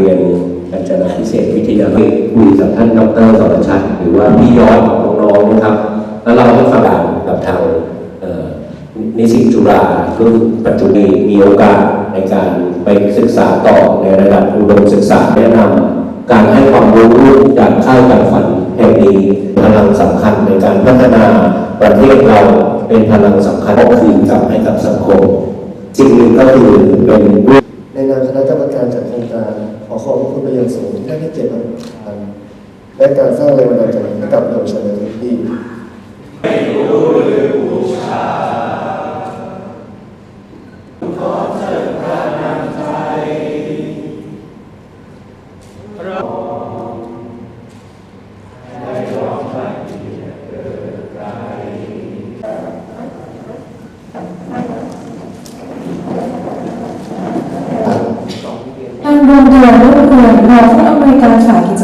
เรียนกัญจนาพิเศษวิทยาลัยคุยกับท่านดรสรชัดหรือว่าพี่ยอดกับน้องๆนะครับ แล้วเราให้ฟังกับทางนิสิตจุฬารุ่นปัจจุบันมีโอกาสในการไปศึกษาต่อในระดับอุดมศึกษาแนะนำการให้ความรู้จากค่ายการฝันแห่งนี้พลังสำคัญในการพัฒนาประเทศเราเป็นพลังสำคัญก็คืนกลับให้กับสังคมสิ่งหนึ่งก็คือเป็นในนาม โครงการขอขอบคุณไปยังสูงที่ได้ให้เกียรติมาเป็นประธานและการสร้างแรงบันดาลใจให้กับเยาวชนในพื้นที่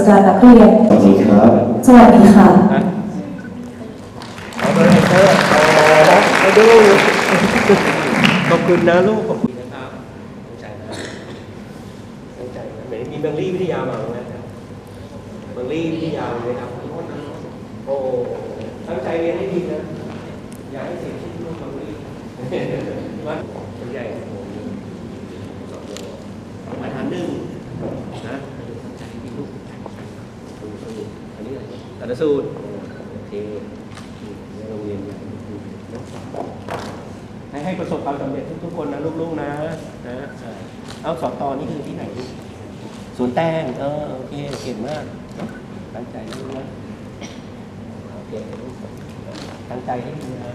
การฝ่ายกิจการนักเรียน สวัสดีครับ สวัสดีค่ะ เอาเบอร์ไฮเตอร์เอาละมาดู ขอบคุณนะลูก ขอบคุณนะครับตั้งใจนะตั้งใจนะไหนมีเบงลี่วิทยามาไหมครับเบงลี่วิทยาไหมครับ โอ้ ตั้งใจเรียนให้ดีนะ อย่าให้เสียชีวิตลูกเบงลี่วัดคนใหญ่ของผมสองโลมาทานหนึ่งนะใจดีลูกอัน นะไรตัดสูตรโอเคในโรงเรียนใหญ่ให้ให้ประสบความสำเร็จทุกๆคนนะลูกๆนะนะเอาสอบตอนนี่คือที่ไหนลูกสวนแตงเออโอเคเก่งมากตั้งใจลูกนะโอเคตั้งใจให้ดีนะ